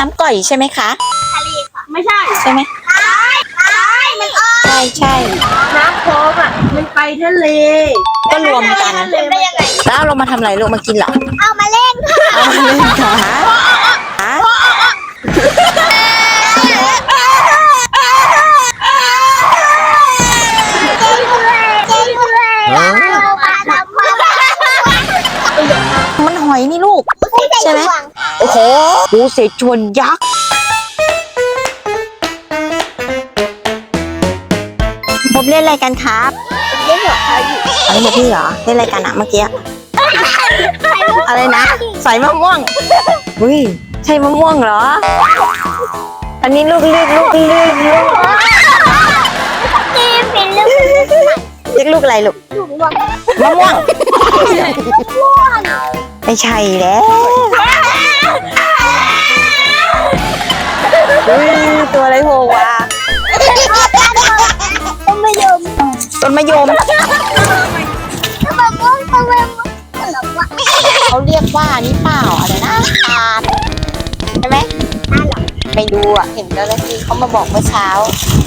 น้ำก่อยใช่ไหมคะ ทะเลค่ะ ไม่ใช่ใช่ไหมใช่ใช่มันออกใช่ใช่ น้ำโค้งอะ มันไปทะเลก็รวมกันเล่นได้ยังไง แล้วเรามาทำอะไรลูกมากินเหรอเอามาเล่นค่ะเอามาเล่นค่ะฮะเจ๊กูเลยเจ๊กูเลยเอามาทำมามันหอยนี่ลูก ใช่ไหมโอ้ โหปูเสฉวนยักษ์ผมเล่นอะไรกันครับเล่นหัวเขาอยู่อันนี้บอกพี่เหรอเล่นอะไรกันอะเมื่อกี้อะไรนะใส่มะม่วงอุ้ยใช่มะม่วงเหรอ อันนี้ลูกเลือกลูกเลือกลูกตีเป็นลูกเรียกลูกอะไรลูกถุงวางมะม่วง ไม่ใช่แล้วอุ้ยตัวอะไรโผล่วะต้นมะยมต้นมะยมต้นมะม่วงต้นมะม่วงหรอวะเขาเรียกว่านี่เปล่าอะไรนะตาลใช่ไหมไม่ดูอะเห็นเจ้าหน้าที่เขามาบอกเมื่อเช้า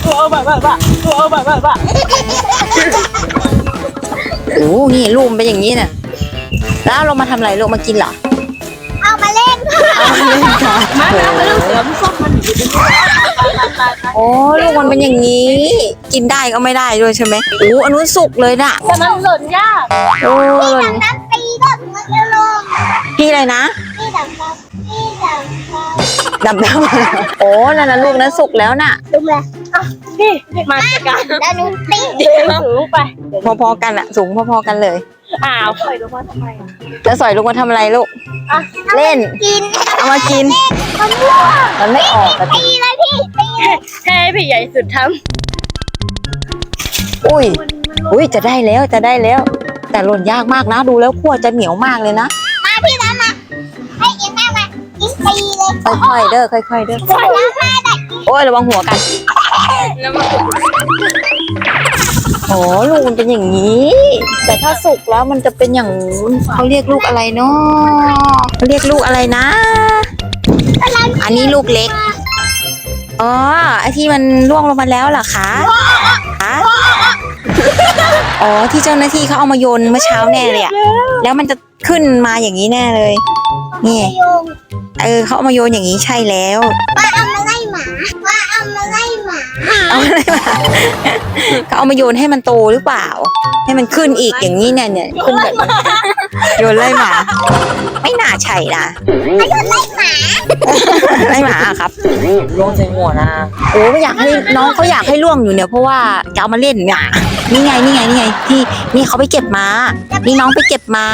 เออแบบแบบแบบเออแบบแบบแบบโอ้นี่ลูกมนเป็นอย่างนี้น่ะ แล้วเรามาทำอะไรลูกมากินเหรอเอามาเล่นค่ะมาแล้วมาเรื่องเสือมันส้มมันอยู่ในนี้โอ้ลูกมันเป็นอย่างนี้ กินได้ก็ไม่ได้ด้วยใช่ไหมโอ้อันนู้นสุกเลยน่ะแต่มันหล่นยากโอ้หล่นน้ำตีแบบมันจะลงพี่อะไรนะพี่ดำครับพี่ดำครับดำดำโอ้นั่นนะลูกนั้นสุกแล้วน่ะดูเลนี่มาจัดการแล้วหนูตีเดี๋ยวสูงไป พอๆกันอะสูงพอๆกันเลย อ้าวปล่อยลงมาทำไมอะแล้วสอยลูกมาทำอะไรลูก อะเล่น กินเอามากินมะม่วงมันไม่ออกอะตีเลยพี่ตีให้พี่ใหญ่สุดทอุ้ยอุ้ยจะได้แล้วจะได้แล้ว แต่หล่นยากมากนะ ดูแล้วขั้วจะเหนียวมากเลยนะ มาพี่น้ำมาให้ยิงแม่มายิงตีเลยค่อยๆเด้อค่อยๆเด้อขอแล้วแม่ได้โอ้ยระวังหัวกันำแล้วมา โอ้ลูกมันเป็นอย่างนี้ แต่ถ้าสุกแล้วมันจะเป็นอย่างนู้นเขาเรียกลูกอะไรเนาะเขาเรียกลูกอะไรนะ อันนี้ลูกเล็ก อ๋อไอที่มันร่วงลงมาแล้วเหรอคะคะอ๋อที่เจ้าหน้าที่เขาเอามาโยนเมื่อเช้าแน่เลยอะแล้วมันจะขึ้นมาอย่างนี้แน่เลย นี่โยงเออเขาเอามาโยนอย่างนี้ใช่แล้วว่าเอามาไล่ หมา ว่าเอามาไล่หมาเอาอะไรมาเขาเอามาโยนให้มันโตหรือเปล่า ให้มันขึ้นอีกอย่างนี้เนี่ยเนี่ยขึ้นแบบนี้โยนไล่หมา ไม่น่าใช่นะไล่หมาไล่หมาอะครับล่วงใส่หัวนะโอ้ไม่อยากให้น้องเขาอยากให้ล่วงอยู่เนี่ยเพราะว่าจะเอามาเล่นเนี่ยนี่ไงนี่ไงนี่ไงที่นี่เขาไปเก็บมา นี่น้องไปเก็บมา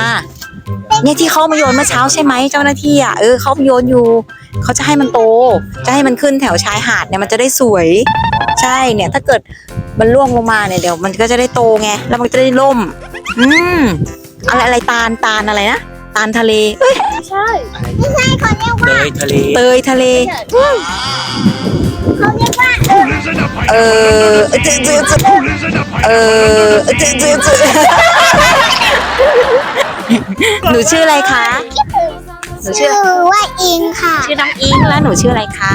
เนี่ยที่เขามาโยนเมื่อเช้าใช่ไหมเจ้าหน้าที่อะเออเขาโยนอยู่เขาจะให้มันโต จะให้มันขึ้นแถวชายหาดเนี่ยมันจะได้สวย ใช่เนี่ยถ้าเกิดมันร่วงลงมาเนี่ยเดี๋ยวมันก็จะได้โตไงแล้วมันก็จะได้ล่ม อืมอะไรอะไรตาลตาลอะไรนะตาลทะเลเอ้ยไม่ใช่ไม่ใช่เขาเรียกว่าเลยทะเลเตยทะเลเขาเรียกว่าเออเออเจเจเจเออเจเจเจ หนูชื่ออะไรคะ หนูชื่ชื่ออว่าอิงค่ะชื่อน้องอิงแล้วหนูชื่ออะไรคะ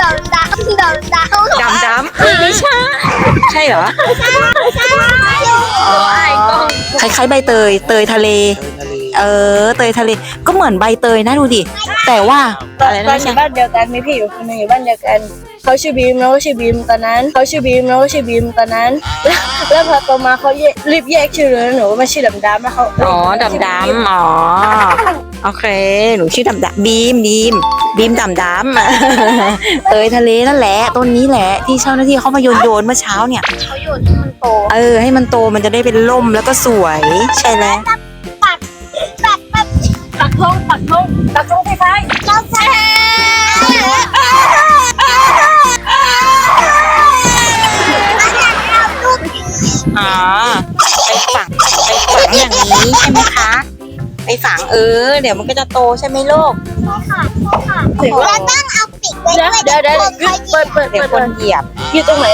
ดำดำดำดำดำดำไม่ใช่ ใช่เหรอใช่ คล้ายๆใบเตย เตยทะเล ทะเล เออ เตยทะเลก็เหมือนใบเตยนะดูดิ แต่ว่าตออะนไรตอนะนอใช่ ยู่บ้านเดียวกันมีพี่อยู่คนหนึงอยู่บ้านเดียวกันเขาชื่อบีมแล้วก็ชื่อบีมตอนนั้นเขาชื่อบีมแล้วก็ชื่อบีมตอนนั้นแล้วแล้วพอโตมาเขาแยกรีบแยกชื่อเลยหนูว่ามันชื่อดำดำแล้วเขาอ๋อดำดำอ๋อ โอเค หนูชื่อดำดำบีมบีมบีมดำดำ เตยทะเลนั่นแหละต้นนี้แหละที่เจ้าหน้าที่เขามาโยนโยนเมื่อเช้าเนี่ย เขาอยู่ที่มันโตเออ ให้มันโตมันจะได้เป็นล่มแล้วก็สวย ใช่แล้วปักปักปัก ธงปักธงปักธงคล้ายเราใช้อ๋อไปฝังไปฝังอย่างนี้ใช่ไหมคะ ไปฝังเออ เดี๋ยวมันก็จะโตใช่ไหมลูกค่ะค่ะเราต้องเอาปิดไว้ๆเดี๋ยวด้วยเดี๋ยวเดี๋ยวคนหยุดเปิดเปิดเดี๋ยวเปิดคนเหยียบอยู่ตรงไหน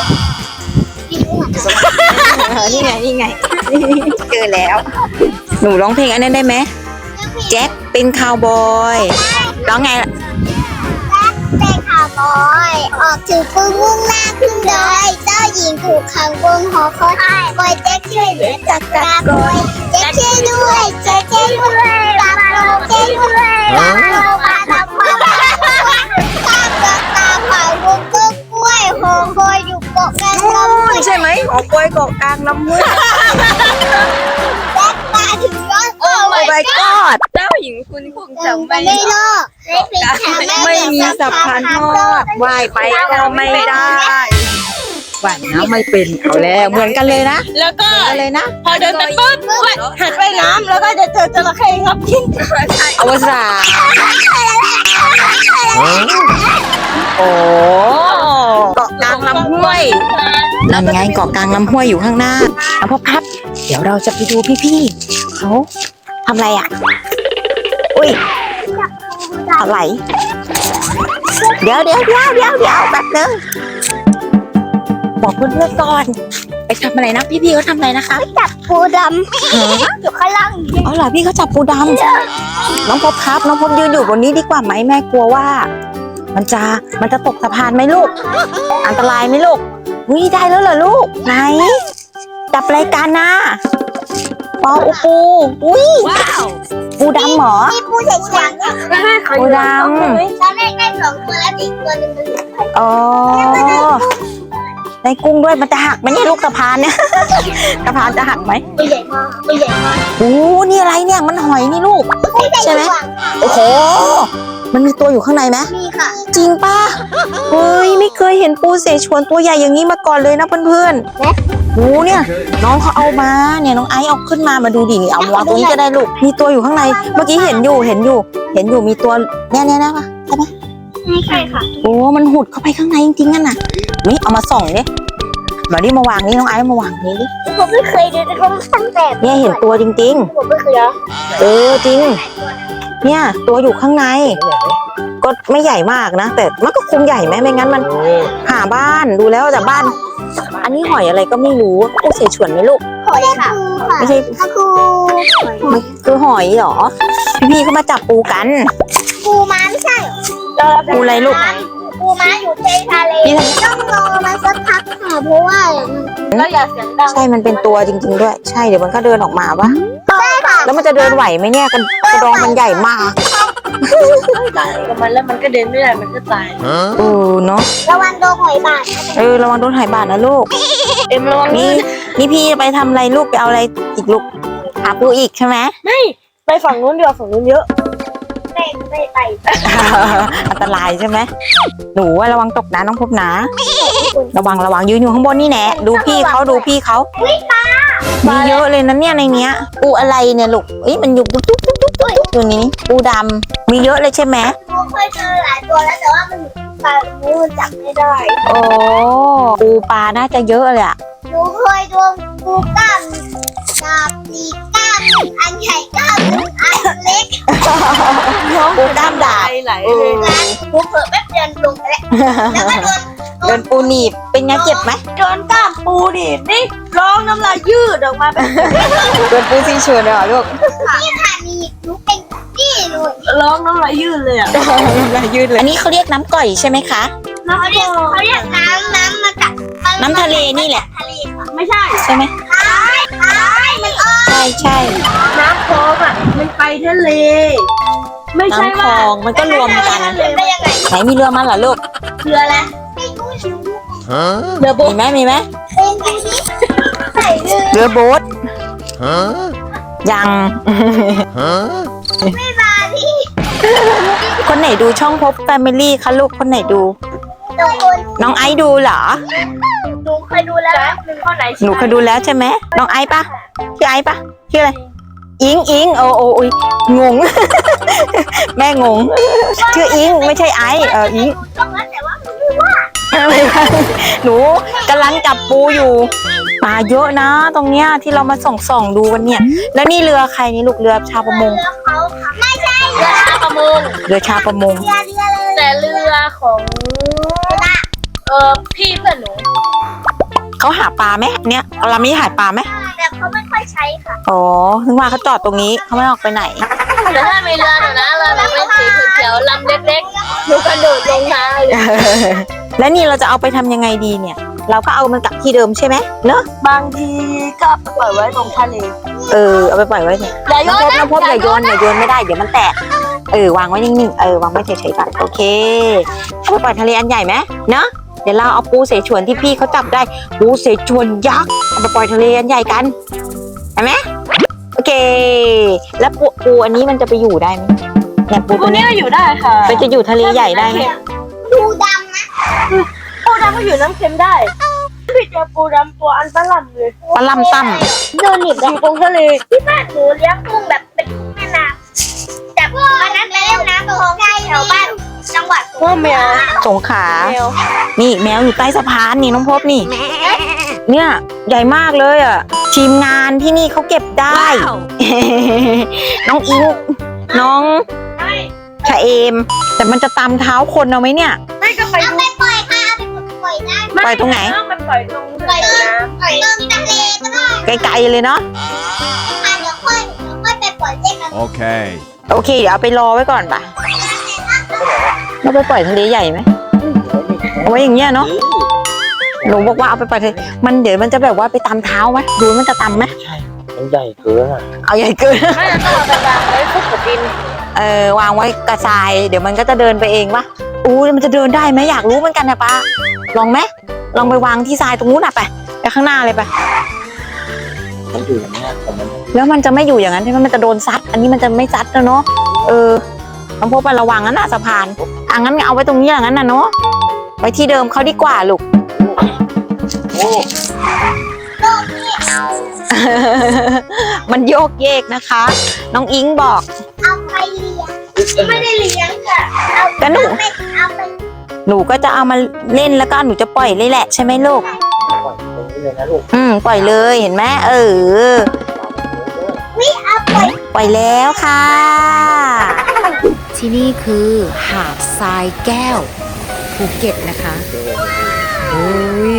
นี่ไงนี่ไงเจอแล้ว หนูร้องเพลงอันนั้นได้ไหม แจ็คเป็นคาวบอยร้องไงล่ะแจ็คคอย ออกถึงปึ้งมุ่งหน้าขึ้นดอยเจ้าหญิงถูกขังบนหอคอยคอยแจ็คช่วยเหลือจากตาโกยแจ็คช่วยด้วยแจ็คช่วยด้วยตาโกยแจ็คช่วยด้วยตาโกยมาทำความข้ามกับตาผ่านวงต้นกล้วยหอคอยอยู่เกาะกลางลำห้วยใช่ไหมออกกล้วยเกาะกลางลำห้วยแจ็คมาถึงยอดโอ้โอ้ my god เจ้าหญิงคุณคงจำจำไม่ไม่รอดไม่เป็นแถวไม่มีสับพันทอดว่ายไปก็ไม่ได้ว่ายน้ำไม่เป็นเอาแล้วเหมือนกันเลยนะแล้วก็เหมือนกันเลยนะ พอเดินไปปุ๊บหันไปน้ำแล้วก็จะเจอจระเข้งับกินอวสานโอ้เกาะกลางลำห้วยนั่นไงเกาะกลางลำห้วยอยู่ข้างหน้าเอาพ่อพับ เดี๋ยวเราจะไปดูพี่ๆเขา ทำอะไรอะ อุ้ยอะไร เดี๋ยวเดี๋ยวเดี๋ยวเดี๋ยวเดี๋ยวแป๊บนึงบอกเพื่อนๆก่อน ไปทำอะไรนะ พี่ๆเขาทำอะไรนะคะปูดำอยู่ข้างล่างอ๋อเหรอพี่เขาจับปูดำน้องพบครับน้องพบยืนอยู่บนนี้ดีกว่าไหมแม่กลัวว่า มันจะมันจะตกสะพานไหมลูก อันตรายไหมลูกวิได้แล้วเหรอลูกไหนจับรายการนะ ปออุปูอุ้ยว้าวปูดำเหรอนี่ปูใส่ช้างปูดตอนแรกได้สองตัวแล้วอีกตัวหนึงมันหลุดไปำอ๋อ ในกุ้งด้วยมันจะหักไหมเนี่ยลูกสะพานเนี่ย สะพานจะหักไหมตัวใหญ่มากตัวใหญ่มากโอ้นี่อะไรเนี่ยมันหอยนี่ลูก ใช่ไหมโอ้โหมันมีตัวอยู่ข้างในไหมมีค่ะ จริงป่ะเฮ้ยไม่เคยเห็นปูเสฉวนตัวใหญ่อย่างนี้มาก่อนเลยนะเพื่อนๆโอ้เนี่ยน้องเขาเอามาเนี่ยน้องไอซ์เอาขึ้นมามาดูดินี่เอามาวางตรงนี้ก็ได้ลูก มีตัวอยู่ข้างใน เมื่อกี้เห็นอยู่เห็นอยู่ เห็นอยู่มีตัวเนี่ยเนี่ยนะใช่ไหม ไม่ใช่ค่ะ โอ้มันหุดเข้าไปข้างในจริงๆอะน่ะนี่เอามาส่องดิมาดิมาวางนี่น้องไอซ์มาวางนี่ดิผมไม่เคยดูแต่ผมตั้งแต่เนี่ยเห็นตัวจริง ผมไม่เคยนะๆ เออจริง เนี่ยตัวอยู่ข้างใน ก็ไม่ใหญ่มากนะ แต่มันก็คงใหญ่ไหมไม่งั้นมันหาบ้านดูแล้วแต่บ้าน อันนี้หอยอะไรก็ไม่รู้ปูเสฉวนไหมลูก หอยค่ะไม่ใช่ค่ะครูมันคือหอยเหรอ พี่ๆเขามาจับปูกัน ปูม้าไม่ใช่ปูอะไรลูก ปูม้าอยู่ในทะเลพี่ทต้องรอมาสักพักค่ะเพราะว่าแล้วอย่าเสียงดังำใช่ มันเป็นตัวจริง ๆ ด้วย ใช่ เดี๋ยวมันก็เดินออกมาวะใช่ค่ะ แล้วมันจะเดินไหวไหมเนี่ยกันกระดองมันใหญ่มาก ตายกับมันแล้วมันก็เดินไม่ได้มันก็ตาย เออเนาะระวังโดนหอยบาดนะเออระวังโดนหายบาดนะลูก เอ็มระวังนี่นี่พี่ไปทำอะไรลูกไปเอาอะไรอีกลูกหาปูอีกใช่ไหม ไม่ไปฝั่งนู้นเดียวาฝั่งนู้นเยอะไม่ไม่ไปอันตรายใช่ไหมหนูว่าระวังตกนะน้องพบนะ ระวังระวังยืนอยู่ข้างบนนี่แหละดูพี่เขาดูพี่เขามีเยอะเลยนะเนี่ยในเนี้ยปูอะไรเนี่ยลูกเอ้ยมันอยู่ตุ๊กตุ๊ก ตุ๊กตุ๊กตุ๊กอยู่นี่ปูดำมีเยอะเลยใช่ไหมหนูเคยเจอหลายตัวแล้วแต่ว่ามันปลาหนูจับไม่ได้โอ้ปูปลาน่าจะเยอะเลยอะหนูเคยโดนปูกล้ามดาบตีกล้ามอันใหญ่กล้ามอันเล็กปูด้ามดาบไหลเอเลยอหนูเผลอแป๊บเดียวลงไปแล้วแล้วก็โดนเดินปูหนีบเป็นไงเจ็บไหมโดนกล้ามปูดินี่ร้องน้ำลายยืดออกมาแบบเดินปูซีเชิญเลยเหรอลูกนี่ค่ะ ร้องน้ำลายยืดเลยอะยืดเลยอันนี้เขาเรียกน้ำก่อยใช่ไหมคะเขาเรียกเขาเรียกน้ำน้ำมาจากน้ำทะเลนี่แหละ ทะเลค่ะไม่ใช่ใช่ไหมใช่ใช่มันอ้อใช่ใช่ น้ำคลองอะมันไปทะเล ไม่ใช่น้ำคลว่าองมันก็รวมกันเป็นไปยังไงไหนมีเรือมาเหรอลูกเรืออะไรไม่รู้หนูเรือโบมีไหมมีไหมเป็นแบบนี้ใส่เลยเรือโบ๊ทยังไม่มาพี่ คนไหนดูช่องพบแฟมิลี่คะลูกคนไหนดู ทุกคนน้องไอซ์ดูเหรอ หนูเคยดูแล้วหนึ่งข้อไหนหนูเคยดูแล้วใช่ไหมน้องไอซ์ปะชื่อไอซ์ปะชื่ออะไร อิงอิงโอ้โอ้อุยงง แม่งง ชื่ออิงไม่ใช่ไอซ์เอออิงตรงนั้นแต่ว่ามันไม่ว่าอะไรวะหนูกำลังจับปูอยู่ปลาเยอะนะ ตรงเนี้ยที่เรามาส่องส่องๆดูกันเนี่ย แล้วนี่เรือใครนี่ลูกเรือชาวประมง เรือเขาค่ะไม่ใช่ เรือชาวประมง เรือชาวประมง เรือเรือเลยแต่เรือของเออพี่เพื่อนหนู เขาหาปลาไหมเนี่ยเราไม่หาปลาไหมแต่เขาไม่ค่อยใช้ค่ะอ๋อถึงว่าเขาจอดตรงนี้เขาไม่ออกไปไหนแต่ถ้ามีเรือหนูนะเรือหนูเป็นสีเขียวๆลำเล็กๆหนูกระโดดลงน้ำเลยแล้วนี่เราจะเอาไปทำยังไงดีเนี่ย เราก็เอามันกลับที่เดิมใช่ไหมเนอะบางทีก็ปล่อยไว้ตรงทะเลเออเอาไปปล่อยไว้เนี่ยอย่าโยน้องนพบนะน้องพบอย่าโยนอย่าโยนไม่ได้เดี๋ยวมันแตก เออวางไว้นิ่งๆเออวางไว้เฉยๆก่อนโอเคเอาไปปล่อยทะเลอันใหญ่ไหมเนอะเดี๋ยวเราเอาปูเสฉวนที่พี่เขาจับได้ปูเสฉวนยักษ์เอาไปปล่อยทะเลอันใหญ่กันเห็นไหมโอเค แล้วปูปูอันนี้มันจะไปอยู่ได้ไหมเนี่ยปูพตัววกนี้นี้ก็อยู่ได้ค่ะมันจะอยู่ทะเลใหญ่ได้ไหมปูดำนะปูดำก็อยู่น้ำเค็มได้พี่เจอปูดำตัวอันตรำเลยปลาล่ำตั้มโดนหนีบอยู่ตรงทะเลที่บ้านหนูเลี้ยงกุ้งแบบเป็น กุ้งแม่น้ำแต่วันนั้นไปเล่นน้ำของใกล้แถวบ้านจังหวัดว่าแมวสงขลาแมวนี่แมวอยู่ใต้สะพานนี่น้องพบนี่ เนี่ยใหญ่มากเลยอะ ทีมงานที่นี่เขาเก็บได้ น้องอิงน้องชะเอม แต่มันจะตามเท้าคนเอาไหมเนี่ยไม่ก็ไปเอาดูไปปล่อยค่ะเอาไปปล่อยได้ปล่อยตรงไหนไปปล่อยตรงปล่อยน้ปล่อยลงทะเลก็ได้ไกลๆเลยเนาะค่ะเดี๋ยวค่อยเดี๋ยวค่อยไปปล่อยเจ๊กัน Okay. โอเคเดี๋ยวเอาไปรอไว้ก่อนปะเราไปปล่อยทะเลใหญ่ไหมเอาไว้อย่างเงี้ยเนาะหนูบอกว่าเอาไปปล่อยทะเลมันเดี๋ยวมันจะแบบว่าไปตามเท้าไหมดูมันจะตามไหมมันใหญ่เกินอะเอาใหญ่เกินำไม่ต้องเอาไปวางไว้คุกกับดินเออวางไว้กระจาย เดี๋ยวมันก็จะเดินไปเองปะอู้มันจะเดินได้ไหมอยากรู้เหมือนกันนะป้าลองไหมลองไปวางที่ทรายตรงนู้นอะไปไปข้างหน้าเลยไป มันอยู่อย่างเนี้ยแต่มันแล้วมันจะไม่อยู่อย่างนั้นใช่ไหมมันจะโดนซัด อันนี้มันจะไม่ซัดแล้วเนาะ เออต้องพบไประวังนั้นน่ะสะพานอะงั้นเอาไว้ตรงนี้อย่างนั้นน่ะเนาะ ไว้ที่เดิมเขาดีกว่าลูก โอ้มันโยกเยกนะคะ น้องอิงบอก เอาไปเลี้ยง ไม่ได้เลี้ยงค่ะเอาก็หนูไปเอาไปหนูก็จะเอามาเล่นแล้วก็หนูจะปล่อยเลยแหละใช่ไหมลูก ปล่อยตรงนี้เลยนะลูกอืมปล่อยเลยเห็นไหมเออเอาปล่อยปล่อยแล้วค่ะ ที่นี่คือหาดทรายแก้ว ภูเก็ตนะคะโอ้ย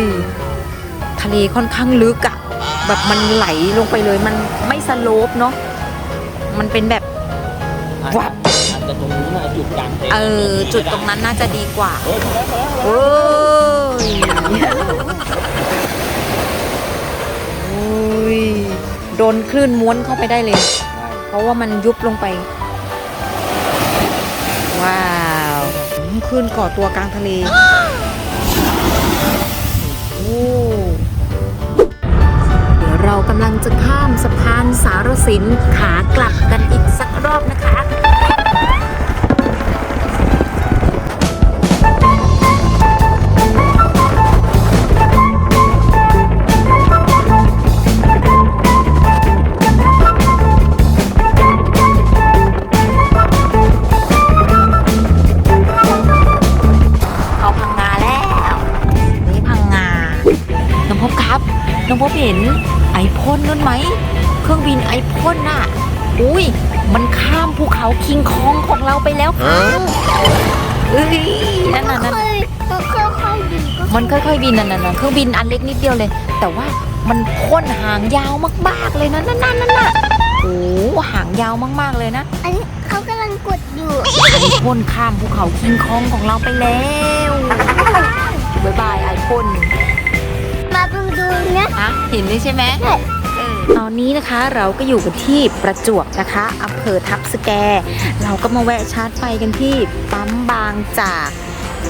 ทะเลค่อนข้างลึกอะแบบมันไหลลงไปเลยมันไม่สโลปเนาะมันเป็นแบบ วับ อาจจะตรงนี้นะจุดกลางเต็นท์เออจุดตรงนั้นน่าจะดีกว่า เฮ้ยมาแล้วมาแล้ว โอ้ยโอ้ย โดนคลื่นม้วนเข้าไปได้เลย เพราะว่ามันยุบลงไป ว้าวคลื่นก่อตัวกลางทะเลโอ้เดี๋ยวเรากำลังจะข้ามสะพานสารสินขากลับกันอีกสักรอบนะคะ พ่นนั่นไหม เครื่องบินไอพ่นน่ะ อุ้ย มันข้ามภูเขาคิงคองของเราไปแล้วค่ะเอ้ยนั่นน่ะนั่นค่อยค่อยๆดีก็มันค่อยๆบินนั่นน่ะนั่นเครื่องบินอันเล็กนิดเดียวเลย แต่ว่ามันพ่นหางยาวมากๆเลยนะนั่นนั่นนั่นน่ะโอ้โหหางยาวมากๆเลยนะ อันนี้เขากำลังกดอยู่ไอพ่นข้ามภูเขาคิงคองของเราไปแล้วบายบายไอพ่นมาดูดูนะฮะเห็นเลยใช่ไหมเออ ตอนนี้นะคะเราก็อยู่กันที่ประจวบนะคะอำเภอทับสแก เราก็มาแวะชาร์จไฟกันที่ปั๊มบางจาก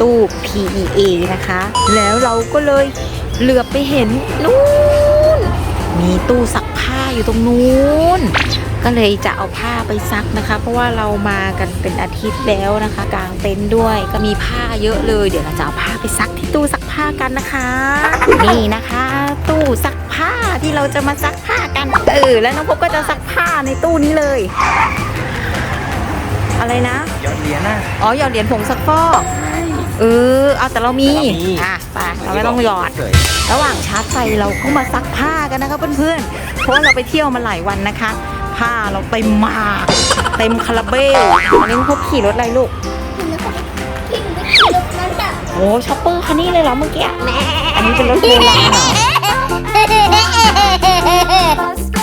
ตู้ PEA นะคะ แล้วเราก็เลยเหลือบไปเห็นนู้นมีตู้ซักผ้าอยู่ตรงนู้นก็เลยจะเอาผ้าไปซักนะคะ เพราะว่าเรามากันเป็นอาทิตย์แล้วนะคะ กลางเต็นท์ด้วยก็มีผ้าเยอะเลย เดี๋ยวเราจะเอาผ้าไปซักที่ตู้ซักผ้ากันนะคะ นี่นะคะ ตู้ซักผ้าที่เราจะมาซักผ้า กันเออแล้วน้องพบก็จะซักผ้าในตู้นี้เลย อะไรนะยอดเหรียญนะอ๋อหยอดเหรียญผงซักฟอกเออเอาแต่เรามีเรามีอะไปเราไม่ต้องหยอดเฉยระหว่างชาร์จไฟเราก็มาซักผ้ากันนะคะเพื่อนๆเพราะว่าเราไปเที่ยวมาหลายวันนะคะ ผ้าเราเต็มมากเต็มคาราเบลอันนี้พบขี่รถอะไรลูกที่หนูไปขี่รถนั้นแบบโอ้ช็อปเปอร์คันนี้เลยเหรอเมื่อกี้อันนี้เป็นรถโบราณเหรอ Let's go.